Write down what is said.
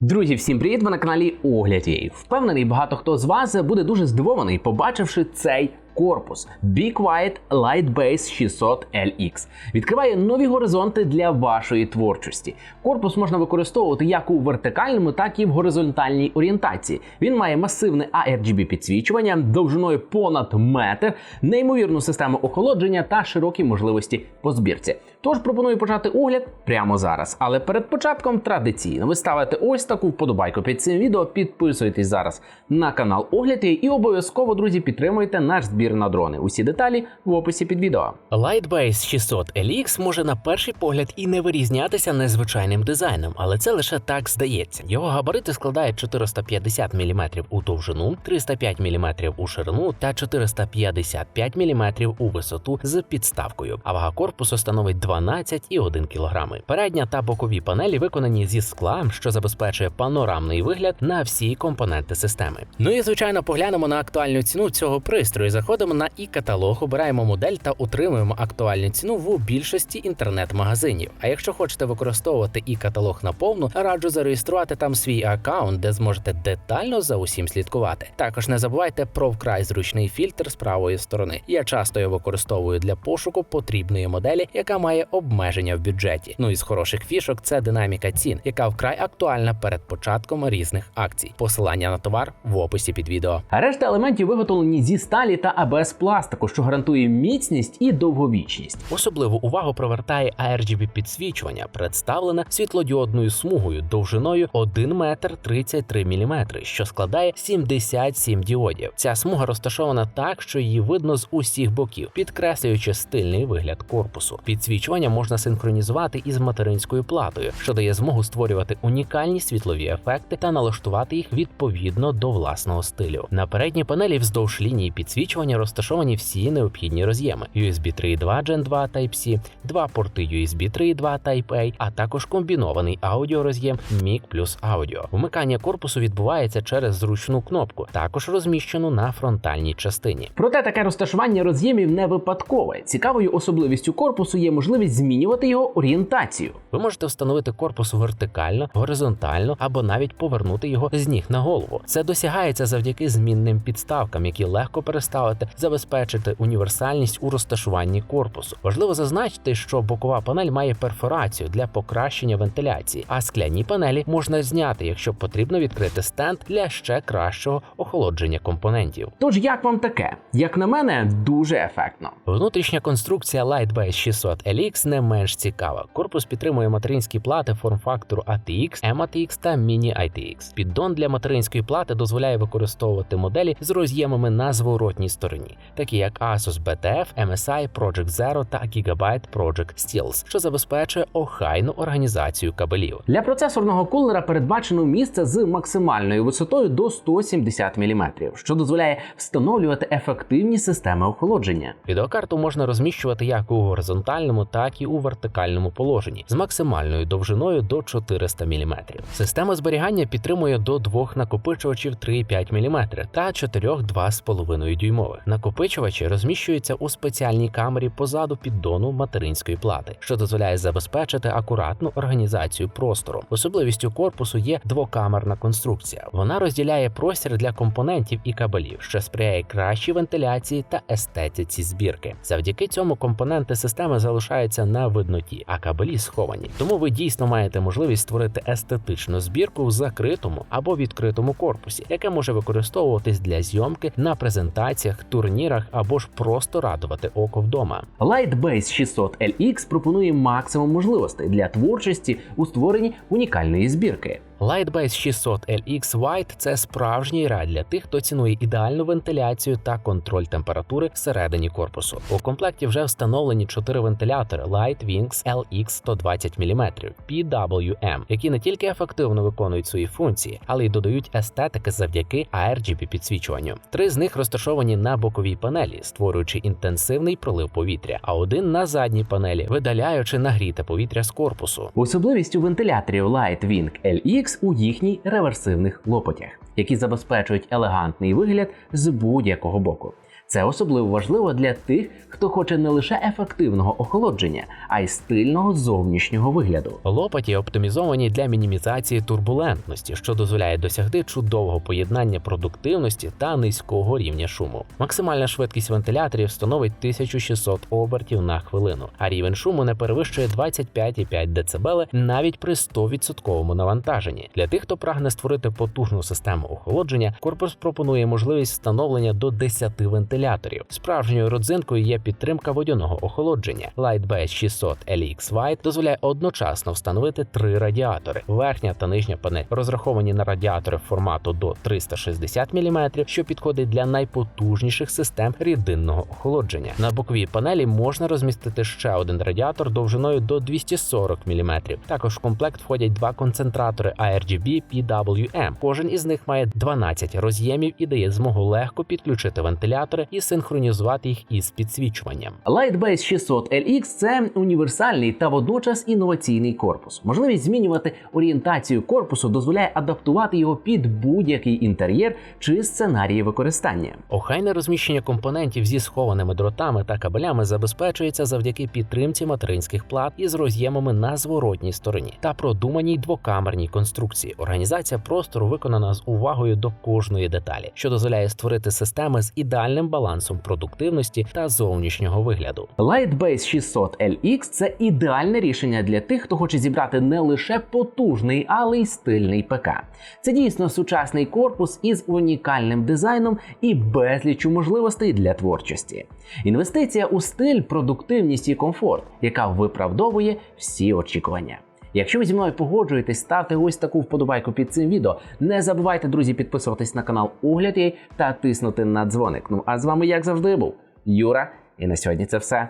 Друзі, всім привіт! Ви на каналі Огляд Єй. Впевнений, багато хто з вас буде дуже здивований, побачивши цей корпус Be Quiet Lightbase 600 LX. Відкриває нові горизонти для вашої творчості. Корпус можна використовувати як у вертикальному, так і в горизонтальній орієнтації. Він має масивне ARGB підсвічування довжиною понад метр, неймовірну систему охолодження та широкі можливості по збірці. Тож пропоную почати огляд прямо зараз. Але перед початком традиційно ви ставите ось таку вподобайку під цим відео, підписуйтесь зараз на канал Огляд і обов'язково, друзі, підтримуйте наш збір на дрони. Усі деталі в описі під відео. Lightbase 600 LX може на перший погляд і не вирізнятися незвичайним дизайном, але це лише так здається. Його габарити складають 450 мм у довжину, 305 мм у ширину та 455 мм у висоту з підставкою. А вага корпусу становить 12,1 кг. Передня та бокові панелі виконані зі скла, що забезпечує панорамний вигляд на всі компоненти системи. Ну і звичайно, поглянемо на актуальну ціну цього пристрою. Заходимо на і-каталог, обираємо модель та утримуємо актуальну ціну в більшості інтернет-магазинів. А якщо хочете використовувати і-каталог наповну, раджу зареєструвати там свій аккаунт, де зможете детально за усім слідкувати. Також не забувайте про вкрай зручний фільтр з правої сторони. Я часто його використовую для пошуку потрібної моделі, яка має обмеження в бюджеті. Ну і з хороших фішок це динаміка цін, яка вкрай актуальна перед початком різних акцій. Посилання на товар в описі під відео. А решта елементів виготовлені зі сталі та АБС пластику, що гарантує міцність і довговічність. Особливу увагу привертає ARGB підсвічування, представлене світлодіодною смугою довжиною 1 метр 33 мм, що складає 77 діодів. Ця смуга розташована так, що її видно з усіх боків, підкреслюючи стильний вигляд корпусу. Підсвічування можна синхронізувати із материнською платою, що дає змогу створювати унікальні світлові ефекти та налаштувати їх відповідно до власного стилю. На передній панелі вздовж лінії підсвічування розташовані всі необхідні роз'єми: USB 3.2 Gen 2 Type-C, два порти USB 3.2 Type-A, а також комбінований аудіороз'єм MIG плюс Audio. Вмикання корпусу відбувається через зручну кнопку, також розміщену на фронтальній частині. Проте таке розташування роз'ємів не випадкове. Цікавою особливістю корпусу є можливість змінювати його орієнтацію. Ви можете встановити корпус вертикально, горизонтально або навіть повернути його з ніг на голову. Це досягається завдяки змінним підставкам, які легко переставити, забезпечити універсальність у розташуванні корпусу. Важливо зазначити, що бокова панель має перфорацію для покращення вентиляції, а скляні панелі можна зняти, якщо потрібно відкрити стенд для ще кращого охолодження компонентів. Тож як вам таке? Як на мене, дуже ефектно. Внутрішня конструкція Lightbase 600 LX не менш цікава. Корпус підтримує материнські плати форм-фактору ATX, MATX та Mini ITX. Піддон для материнської плати дозволяє використовувати моделі з роз'ємами на зворотній стороні, такі як Asus BTF, MSI, Project Zero та Gigabyte Project Steels, що забезпечує охайну організацію кабелів. Для процесорного кулера передбачено місце з максимальною висотою до 170 мм, що дозволяє встановлювати ефективні системи охолодження. Відеокарту можна розміщувати як у горизонтальному, так і у вертикальному положенні з максимальною довжиною до 400 мм. Система зберігання підтримує до двох накопичувачів 3,5 мм та чотирьох 2,5 дюймових. Накопичувачі розміщуються у спеціальній камері позаду піддону материнської плати, що дозволяє забезпечити акуратну організацію простору. Особливістю корпусу є двокамерна конструкція. Вона розділяє простір для компонентів і кабелів, що сприяє кращій вентиляції та естетиці збірки. Завдяки цьому компоненти системи залишаються на видноті, а кабелі сховані. Тому ви дійсно маєте можливість створити естетичну збірку в закритому або відкритому корпусі, яке може використовуватись для зйомки на презентаціях, турнірах або ж просто радувати око вдома. Lightbase 600 LX пропонує максимум можливостей для творчості у створенні унікальної збірки. Lightbase 600 LX White – це справжній рай для тих, хто цінує ідеальну вентиляцію та контроль температури всередині корпусу. У комплекті вже встановлені чотири вентилятори Light Wings LX 120 мм PWM, які не тільки ефективно виконують свої функції, але й додають естетики завдяки ARGB підсвічуванню. Три з них розташовані на боковій панелі, створюючи інтенсивний пролив повітря, а один на задній панелі, видаляючи нагріте повітря з корпусу. Особливістю вентиляторів Lightwing LX у їхніх реверсивних лопатях, які забезпечують елегантний вигляд з будь-якого боку. Це особливо важливо для тих, хто хоче не лише ефективного охолодження, а й стильного зовнішнього вигляду. Лопаті оптимізовані для мінімізації турбулентності, що дозволяє досягти чудового поєднання продуктивності та низького рівня шуму. Максимальна швидкість вентиляторів становить 1600 обертів на хвилину, а рівень шуму не перевищує 25,5 дБ навіть при 100% навантаженні. Для тих, хто прагне створити потужну систему охолодження, корпус пропонує можливість встановлення до 10 вентиляторів. Справжньою родзинкою є підтримка водяного охолодження. Lightbase 600 LX White дозволяє одночасно встановити три радіатори. Верхня та нижня панель розраховані на радіатори формату до 360 мм, що підходить для найпотужніших систем рідинного охолодження. На боковій панелі можна розмістити ще один радіатор довжиною до 240 мм. Також в комплект входять два концентратори ARGB PWM. Кожен із них має 12 роз'ємів і дає змогу легко підключити вентилятори і синхронізувати їх із підсвічуванням. Lightbase 600 LX – це універсальний та водночас інноваційний корпус. Можливість змінювати орієнтацію корпусу дозволяє адаптувати його під будь-який інтер'єр чи сценарії використання. Охайне розміщення компонентів зі схованими дротами та кабелями забезпечується завдяки підтримці материнських плат із роз'ємами на зворотній стороні та продуманій двокамерній конструкції. Організація простору виконана з увагою до кожної деталі, що дозволяє створити системи з ідеальним балансом продуктивності та зовнішнього вигляду. Lightbase 600 LX – це ідеальне рішення для тих, хто хоче зібрати не лише потужний, але й стильний ПК. Це дійсно сучасний корпус із унікальним дизайном і безліччю можливостей для творчості. Інвестиція у стиль, продуктивність і комфорт, яка виправдовує всі очікування. Якщо ви зі мною погоджуєтесь, ставте ось таку вподобайку під цим відео. Не забувайте, друзі, підписуватись на канал Огляд.ua та тиснути на дзвоник. Ну а з вами, як завжди, був Юра. І на сьогодні це все.